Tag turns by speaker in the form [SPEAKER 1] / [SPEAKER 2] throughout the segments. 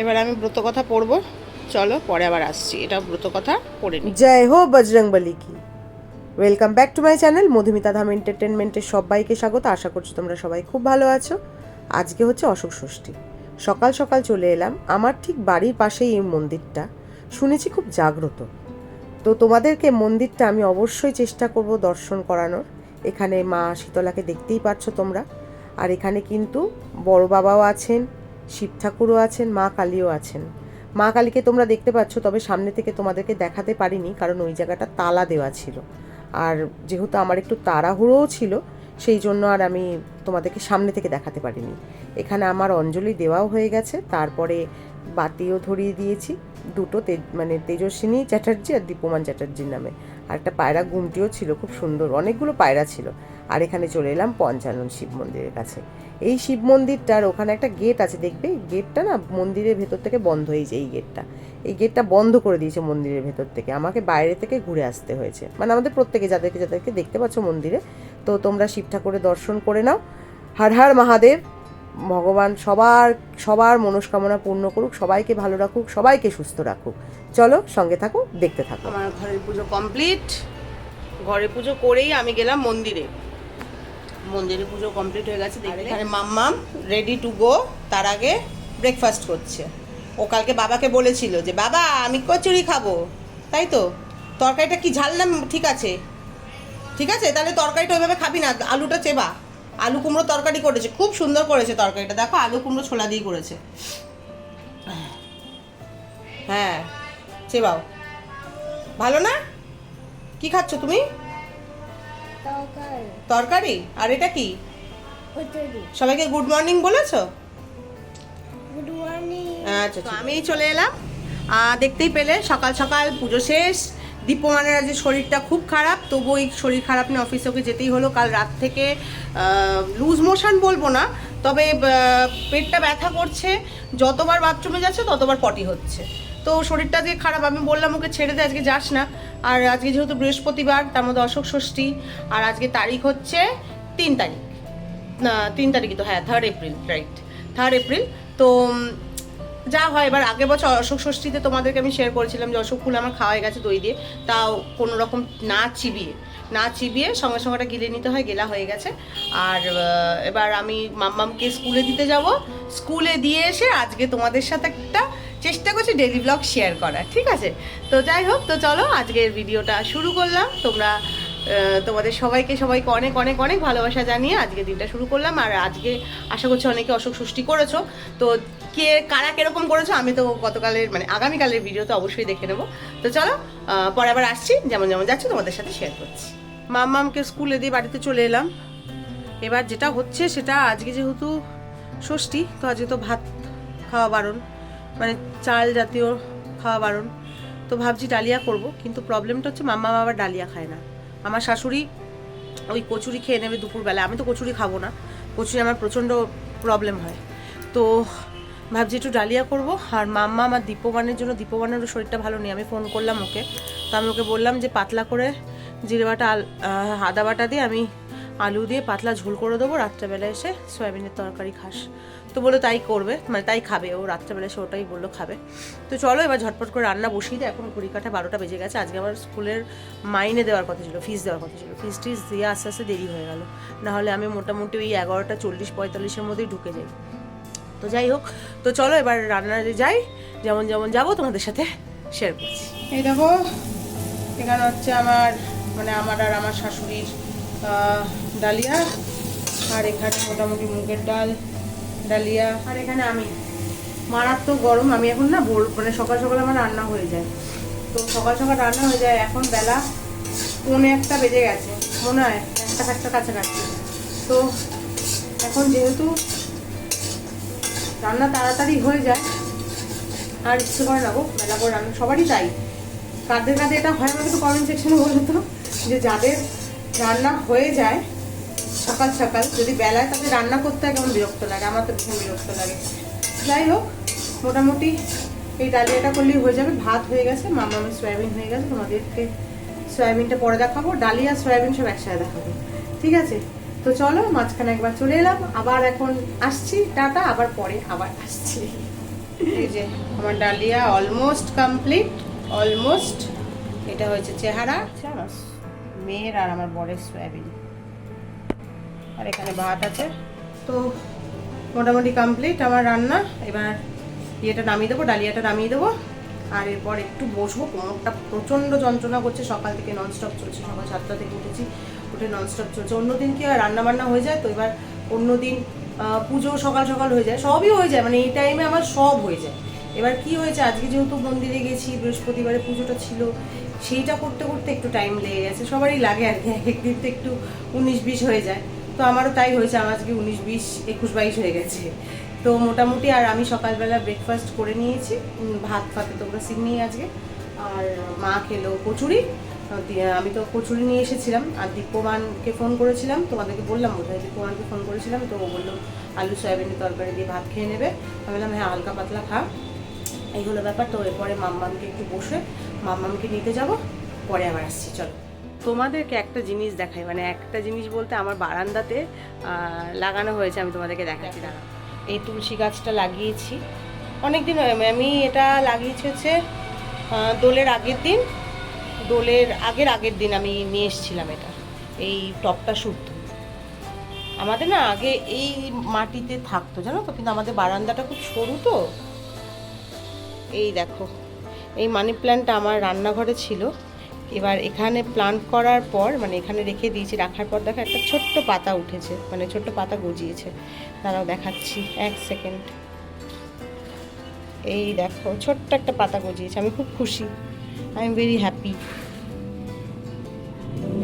[SPEAKER 1] এবার আমি ব্রত কথা পড়ব। চলো, পরে আবার আসছি। এটা ব্রত কথা পড়ে নি।
[SPEAKER 2] জয় হো বজরং বলি কি। Welcome back to my channel Madhumita Dham এন্টারটেনমেন্টের সবাইকে স্বাগত। আশা করছি তোমরা সবাই খুব ভালো আছো। আজকে হচ্ছে অশোক ষষ্ঠী। সকাল সকাল চলে এলাম। আমার ঠিক বাড়ির পাশেই এই মন্দিরটা। শুনেছি খুব জাগ্রত। তো তোমাদেরকে মন্দিরটা আমি অবশ্যই চেষ্টা করব দর্শন করানোর। এখানে মা শীতলাকে দেখতেই পাচ্ছ তোমরা। আর এখানে কিন্তু বড় বাবাও আছেন শিব ঠাকুরও আছেন, মা কালীও আছেন। মা কালীকে তোমরা দেখতে পাচ্ছ, তবে সামনে থেকে তোমাদেরকে দেখাতে পারিনি, কারণ ওই জায়গাটা তালা দেওয়া ছিল। আর যেহেতু আমার একটু তাড়াহুড়োও ছিল, সেই জন্য আর আমি তোমাদেরকে সামনে থেকে দেখাতে পারিনি। এখানে আমার অঞ্জলি দেওয়াও হয়ে গেছে, তারপরে বাতিও ধরিয়ে দিয়েছি। দুটো তে- মানে তেজস্বিনী চ্যাটার্জি আর দীপমান চ্যাটার্জির নামে। আর একটা পায়রা গুমটিও ছিল, খুব সুন্দর। অনেকগুলো পায়রা ছিল। আর এখানে চলে এলাম পঞ্চানন শিব মন্দিরের কাছে। এই শিব মন্দিরটার ওখানে একটা গেট আছে, দেখবে? গেটটা না মন্দিরের ভেতর থেকে বন্ধ হয়েছে এই গেটটা এই গেটটা বন্ধ করে দিয়েছে মন্দিরের ভেতর থেকে। আমাকে বাইরে থেকে ঘুরে আসতে হয়েছে। মানে আমাদের প্রত্যেকে যাদেরকে যাদেরকে দেখতে পাচ্ছ মন্দিরে, তো তোমরা শিব ঠাকুরের দর্শন করে নাও। হর হর মহাদেব, ভগবান সবার সবার মনস্কামনা পূর্ণ করুক, সবাইকে ভালো রাখুক, সবাইকে সুস্থ রাখুক। চলো সঙ্গে থাকো, দেখতে থাকো।
[SPEAKER 1] আমার ঘরের পুজো কমপ্লিট ঘরে পুজো করেই আমি গেলাম মন্দিরে। মন্দিরে পুজো কমপ্লিট হয়ে গেছে এখানে মাম্মাম রেডি টু গো তার আগে ব্রেকফাস্ট করছে। ও কালকে বাবাকে বলেছিল যে, বাবা, আমি কচুরি খাব। তাই তো? তরকারিটা কি ঝাল না ঠিক আছে? ঠিক আছে? তাহলে তরকারিটা ওইভাবে খাবি না, আলুটা চেবা। আলু কুমড়ো তরকারি করেছে, খুব সুন্দর করেছে তরকারিটা। দেখো, আলু কুমড়ো ছোলা দিয়ে করেছে। হ্যাঁ চেবাও। ভালো না? কি খাচ্ছ তুমি?
[SPEAKER 3] তরকারি।
[SPEAKER 1] আর এটা কি? সবাইকে গুড মর্নিং বলেছ?
[SPEAKER 3] গুড মর্নিং
[SPEAKER 1] আচ্ছা তো আমি চলে এলাম। দেখতেই পেলে সকাল সকাল পুজো শেষ। দীপমানের আজ শরীরটা খুব খারাপ তবু ওই শরীর খারাপ নিয়ে অফিসে ওকে যেতেই হলো। কাল রাত থেকে লুজ মোশন বলব না তবে পেটটা ব্যথা করছে। যতবার বাথরুমে যাচ্ছে ততবার পটি হচ্ছে। তো শরীরটা আজকে খারাপ, আমি বললাম ওকে ছেড়ে দে, আজকে যাস না। আর আজকে যেহেতু বৃহস্পতিবার, তার মধ্যে অশোক ষষ্ঠী আর আজকে তারিখ হচ্ছে তিন তারিখ। তিন তারিখই তো হ্যাঁ third April right third April তো যা হয়, এবার আগের বছর অশোক ষষ্ঠীতে তোমাদেরকে আমি শেয়ার করেছিলাম যে অশোক ফুল আমার খাওয়া গেছে দই দিয়ে। তাও কোনো রকম না চিবিয়ে না চিবিয়ে সঙ্গে সঙ্গে ওটা গিলে নিতে হয়, গেলা হয়ে গেছে। আর এবার আমি মাম্মামকে স্কুলে দিতে যাব। স্কুলে দিয়ে এসে আজকে তোমাদের সাথে একটা চেষ্টা করছি ডেলি ব্লগ শেয়ার করার, ঠিক আছে? তো যাই হোক, তো চলো আজকের ভিডিওটা শুরু করলাম। তোমরা তোমাদের সবাইকে সবাইকে অনেক অনেক অনেক ভালোবাসা জানিয়ে আজকে দিনটা শুরু করলাম। আর আজকে আশা করছি অনেকে অশোক ষষ্ঠী করেছ। তো কে, কারা কীরকম করেছ আমি তো গতকালের মানে আগামীকালের ভিডিও তো অবশ্যই দেখে নেব। তো চলো পরে আবার আসছি। যেমন যেমন যাচ্ছি, তোমাদের সাথে শেয়ার করছি। মাম্মামকে স্কুলে দিয়ে বাড়িতে চলে এলাম। এবার যেটা হচ্ছে, সেটা আজকে যেহেতু ষষ্ঠী, তো আজকে তো ভাত খাওয়া বারণ। মানে চাল জাতীয় খাওয়া বারণ। তো ভাবছি ডালিয়া করব, কিন্তু প্রবলেমটা হচ্ছে মাম্মা আবার ডালিয়া খায় না। আমার শাশুড়ি ওই কচুরি খেয়ে নেবে দুপুরবেলা। আমি তো কচুরি খাব না। কচুরি আমার প্রচণ্ড প্রবলেম হয়। তো ভাবছি একটু ডালিয়া করব। আর মাম্মা আমার দীপবানের জন্য দীপবানেরও শরীরটা ভালো নেই। আমি ফোন করলাম ওকে। তো আমি ওকে বললাম যে, পাতলা করে জিরে বাটা আদা বাটা দিয়ে আমি আলু দিয়ে পাতলা ঝোল করে দেবো রাত্রেবেলা এসে সয়াবিনের তরকারি খাস। তো বলে তাই করবে মানে তাই খাবে, ও রাত্রেবেলা এসে ওটাই বলল খাবে। তো চলো এবার ঝটপট করে রান্না বসিয়ে দিই, এখন কুড়ি কাঠা বারোটা বেজে গেছে। আজকে আমার স্কুলের মাইনে দেওয়ার কথা ছিল ফিস দেওয়ার কথা ছিল। ফিস টিস দিয়ে আস্তে আস্তে দেরি হয়ে গেল। নাহলে আমি মোটামুটি ওই এগারোটা চল্লিশ পঁয়তাল্লিশের মধ্যেই ঢুকে যাই। তো যাই হোক, তো চলো এবার রান্নাতে যাই, যেমন যেমন যাব তোমাদের সাথে শেয়ার করছি। এই দেখো, এখানে হচ্ছে আমার মানে আমার আর আমার শাশুড়ির ডালিয়া, আর এখানে মোটামুটি মুগের ডাল, ডালিয়া। আর এখানে আমি। মারাত্মক গরম, আমি এখন না ভোর মানে সকাল সকাল আমার রান্না হয়ে যায়। তো সকাল সকাল রান্না হয়ে যায়, এখন বেলা পৌনে একটা বেজে গেছে। মনে হয় একটা একটা কাছাকাছি। তো এখন যেহেতু রান্না তাড়াতাড়ি হয়ে যায়, আর ইচ্ছে করে না গো মেলা করে রান্না, সবারই তাই। কাদের কাদের এটা হয় আমাকে তো কমেন্ট সেকশনে বলো তো, যে যাদের রান্না হয়ে যায় সকাল সকাল। যদি বেলায় তাদের রান্না করতে হয় কেমন বিরক্ত লাগে? আমার তো ভীষণ বিরক্ত লাগে। যাই হোক মোটামুটি এই ডালিয়াটা করলেই হয়ে যাবে। ভাত হয়ে গেছে মামা আমি সয়াবিন হয়ে গেছে তোমাদেরকে সয়াবিনটা পরে দেখাবো। ডালিয়া সয়াবিন সব একসাথে দেখাবো। ঠিক আছে? তো চলো মাঝখানে একবার চলে এলাম। আবার এখন আসছি। টাটা আবার পরে আবার আসছি। এই যে আমার ডালিয়া অলমোস্ট কমপ্লিট অলমোস্ট এটা হয়েছে চেহারা। আচ্ছা, মেয়ের আর আমার বরের সয়াবিন। আর এখানে ভাত আছে। তো মোটামুটি কমপ্লিট আমার রান্না। এবার ইয়েটা নামিয়ে দেবো, ডালিয়াটা নামিয়ে দেবো। আর এরপর একটু বসবো। কোমরটা প্রচণ্ড যন্ত্রণা করছে। সকাল থেকে ননস্টপ চলছে। সকাল সাতটা থেকে উঠেছি, উঠে ননস্টপ চলছে। অন্যদিন কি হয় রান্না বান্না হয়ে যায়। তো এবার অন্যদিন পুজো সকাল সকাল হয়ে যায়। সবই হয়ে যায়। মানে এই টাইমে আমার সব হয়ে যায়। এবার কি হয়েছে, আজকে যেহেতু মন্দিরে গেছি, বৃহস্পতিবারে পুজোটা ছিল, সেইটা করতে করতে একটু টাইম লেগে গেছে। সবারই লাগে আর কি। এক একদিন তো একটু উনিশ বিশ হয়ে যায়। তো আমারও তাই হয়েছে, আমার আজকে উনিশ, বিশ, একুশ, বাইশ হয়ে গেছে। তো মোটামুটি আর আমি সকালবেলা ব্রেকফাস্ট করে নিয়েছি। ভাত ফাতে তোমরা সিমনি আজকে। আর মা খেলো কচুরি। আমি তো কচুরি নিয়ে এসেছিলাম। আর দীপ্যমানকে ফোন করেছিলাম। তোমাদেরকে বললাম, বোধহয় দীপ্যমানকে ফোন করেছিলাম। তো ও বলল, আলু, সয়াবিনের তরকারি দিয়ে ভাত খেয়ে নেবে। আমি বললাম হ্যাঁ হালকা পাতলা খা। এই হলো ব্যাপার। তো এরপরে মাম্মামকে একটু বসে মাম্মামকে নিতে যাব। পরে আবার আসছি, চলো। তোমাদেরকে একটা জিনিস দেখাই মানে একটা জিনিস বলতে আমার বারান্দাতে লাগানো হয়েছে, আমি তোমাদেরকে দেখাচ্ছি দাঁড়া এই তুলসী গাছটা লাগিয়েছি। অনেক দিন আমি এটা লাগিয়েছি হচ্ছে দোলের আগের দিন, দোলের আগের আগের দিন আমি নিয়ে এসেছিলাম এটা, এই টপটা শুদ্ধ। আমাদের না আগে এই মাটিতে থাকতো, জানো তো, কিন্তু আমাদের বারান্দাটা খুব সরু তো। এই দেখো, এই মানি প্ল্যান্টটা আমার রান্নাঘরে ছিল। এবার এখানে প্লান্ট করার পর মানে এখানে রেখে দিয়েছি, রাখার পর দেখো একটা ছোট্ট পাতা উঠেছে মানে ছোট্ট পাতা গজিয়েছে। তারাও দেখাচ্ছি, এক সেকেন্ড এই দেখো, ছোট্ট একটা পাতা গজিয়েছে, আমি খুব খুশি আই এম ভেরি হ্যাপি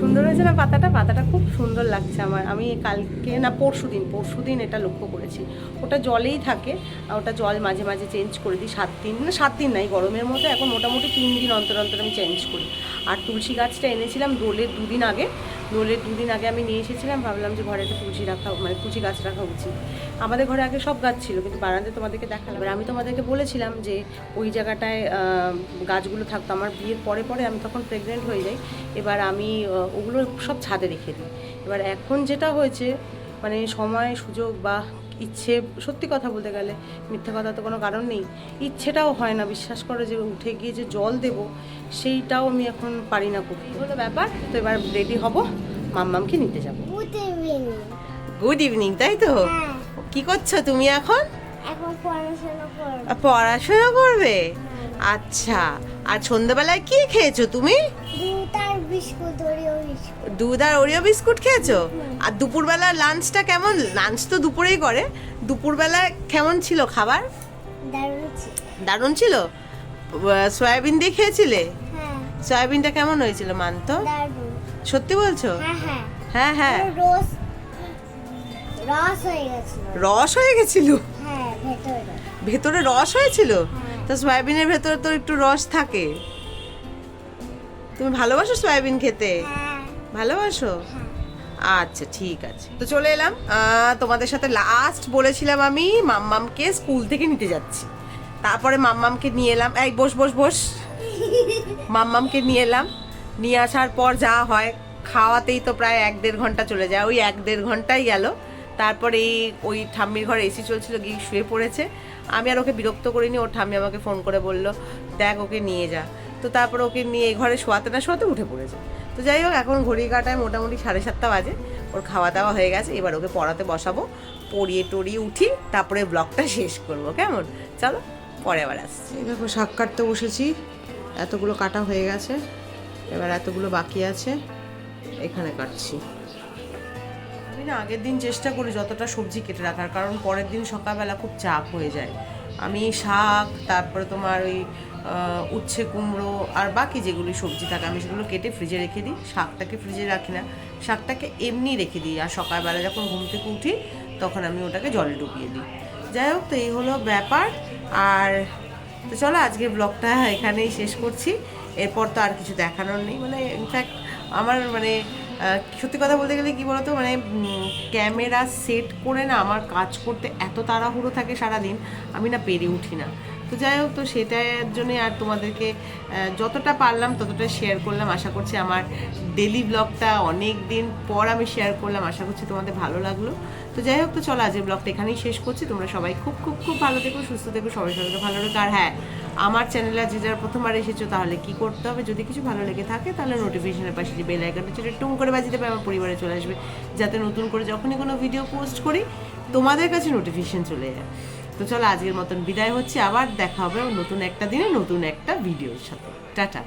[SPEAKER 1] সুন্দর হয়েছে না পাতাটা? পাতাটা খুব সুন্দর লাগছে আমার। আমি কালকে না পরশু দিন পরশু দিন এটা লক্ষ্য করেছি। ওটা জলেই থাকে, আর ওটা জল মাঝে মাঝে চেঞ্জ করে দিই। সাত দিন, না সাত দিন নাই, গরমের মধ্যে এখন মোটামুটি তিন দিন অন্তর অন্তর আমি চেঞ্জ করি। আর তুলসী গাছটা এনেছিলাম দোলের দুদিন আগে দোলের দুদিন আগে আমি নিয়ে এসেছিলাম, ভাবলাম যে ঘরে একটা তুলসী রাখা মানে তুলসী গাছ রাখা উচিত। আমাদের ঘরে আগে সব গাছ ছিল, কিন্তু বারান্দে তোমাদেরকে দেখালাম। আমি তোমাদেরকে বলেছিলাম যে ওই জায়গাটায় গাছগুলো থাকতো। আমার বিয়ের পরে পরে আমি তখন প্রেগনেন্ট হয়ে যাই। এবার আমি ওগুলো সব ছাদে রেখে দিই। এবার এখন যেটা হয়েছে মানে সময় সুযোগ বা ইচ্ছে সত্যি কথা বলতে গেলে মিথ্যা কথা তো কোনো কারণ নেই। ইচ্ছেটাও হয় না বিশ্বাস করে যে উঠে গিয়ে যে জল দেব সেইটাও আমি এখন পারি না করতে। হলো ব্যাপার তো এবার রেডি হব মাম্মামকে নিতে যাব।
[SPEAKER 3] গুড ইভিনিং
[SPEAKER 1] তাই তো?
[SPEAKER 3] হ্যাঁ।
[SPEAKER 1] কি করছ তুমি এখন?
[SPEAKER 3] পড়াশোনা করবে।
[SPEAKER 1] আচ্ছা আর সন্ধ্যাবেলায় কি খেয়েছো তুমি?
[SPEAKER 3] Biscuit Oreo biscuit.
[SPEAKER 1] দুধ আর ওরিও বিস্কুট খেয়েছো? আর দুপুরবেলা লাঞ্চটা কেমন? লাঞ্চ তো দুপুরেই করে। দুপুরবেলা কেমন ছিল খাবার?
[SPEAKER 3] দারুণ ছিল।
[SPEAKER 1] দারুণ ছিল? সয়াবিন দিয়ে খেয়েছিলে?
[SPEAKER 3] হ্যাঁ।
[SPEAKER 1] সয়াবিনটা কেমন হয়েছিল মানত? সত্যি বলছো?
[SPEAKER 3] হ্যাঁ হ্যাঁ।
[SPEAKER 1] হ্যাঁ হ্যাঁ।
[SPEAKER 3] রস হয়ে গেছিল।
[SPEAKER 1] রস হয়ে গেছিল?
[SPEAKER 3] ভেতরে
[SPEAKER 1] রস হয়েছিল?
[SPEAKER 3] হ্যাঁ।
[SPEAKER 1] তো সয়াবিনের ভেতরে তো একটু রস থাকে। তুমি ভালোবাসো সয়াবিন খেতে?
[SPEAKER 3] হ্যাঁ।
[SPEAKER 1] ভালোবাসো?
[SPEAKER 3] হ্যাঁ।
[SPEAKER 1] আচ্ছা ঠিক আছে। তো চলে এলাম। তোমাদের সাথে লাস্ট বলেছিলাম আমি মাম্মামকে স্কুল থেকে নিতে যাচ্ছি। তারপরে মাম্মামকে নিয়ে এলাম। এই বস বস বস। মাম্মামকে নিয়ে এলাম। নিয়ে আসার পর যা হয় খাওয়াতেই তো প্রায় এক দেড় ঘণ্টা চলে যায়। ওই এক দেড় ঘন্টাই গেল। তারপরে এই ওই ঠাম্মির ঘরে এসি চলছিল গিয়ে শুয়ে পড়েছে। আমি আর ওকে বিরক্ত করিনি। ওর ঠাম্মি আমাকে ফোন করে বলল দেখ ওকে নিয়ে যা। তো তারপর ওকে নিয়ে ঘরে শোয়াতে না শোয়াতে উঠে পড়েছে। তো যাই হোক এখন ঘড়ি কাটায় মোটামুটি সাড়ে সাতটা বাজে। ওর খাওয়া দাওয়া হয়ে গেছে এবার ওকে পড়াতে বসাবো। পড়িয়ে টড়িয়ে উঠি তারপরে ব্লগটা শেষ করব। কেমন? চলো পরে আবার আসছি। দেখো শাক কাটতে বসেছি। এতগুলো কাটা হয়ে গেছে। এবার এতগুলো বাকি আছে। এখানে কাটছি। আমি না আগের দিন চেষ্টা করি যতটা সবজি কেটে রাখার কারণ পরের দিন সকালবেলা খুব চাপ হয়ে যায়। আমি শাক তারপরে তোমার ওই উচ্ছে, কুমড়ো আর বাকি যেগুলি সবজি থাকে, আমি সেগুলো কেটে ফ্রিজে রেখে দিই। শাকটাকে ফ্রিজে রাখি না। শাকটাকে এমনি রেখে দিই আর সকালবেলা যখন ঘুম থেকে উঠি, তখন আমি ওটাকে জলে ডুবিয়ে দিই। যাই হোক, তো এই হলো ব্যাপার। আর তো চলো, আজকের ব্লগটা এখানেই শেষ করছি। এরপর তো আর কিছু দেখানোর নেই। মানে ইনফ্যাক্ট আমার মানে সত্যি কথা বলতে গেলে কি বলতো মানে ক্যামেরা সেট করে না আমার কাজ করতে এত তাড়াহুড়ো থাকে সারাদিন, আমি না পেরে উঠি না। তো যাই হোক, তো সেটার জন্য আর তোমাদেরকে যতটা পারলাম ততটা শেয়ার করলাম। আশা করছি আমার ডেলি ব্লগটা অনেক দিন পর আমি শেয়ার করলাম। আশা করছি তোমাদের ভালো লাগল। তো যাই হোক, তো চলো, আজকের ব্লগটা এখানেই শেষ করছি। তোমরা সবাই খুব খুব খুব ভালো থেকো, সুস্থ থেকো, সবাই সবাইকে ভালো রেখো। আর হ্যাঁ আমার চ্যানেলে যে যারা প্রথমবার এসেছ, তাহলে কি করতে হবে? যদি কিছু ভালো লেগে থাকে, তাহলে নোটিফিকেশনের পাশে যে বেল আইকনটা সেটা টুম করে বাজিয়ে দেবে, আমার পরিবারে চলে আসবে। যাতে নতুন করে যখনই কোনো ভিডিও পোস্ট করি, তোমাদের কাছে নোটিফিকেশন চলে যায়। তো চলো আজকের মতন বিদায় হচ্ছে। আবার দেখা হবে নতুন একটা দিনে, নতুন একটা ভিডিওর সাথে। টাটা।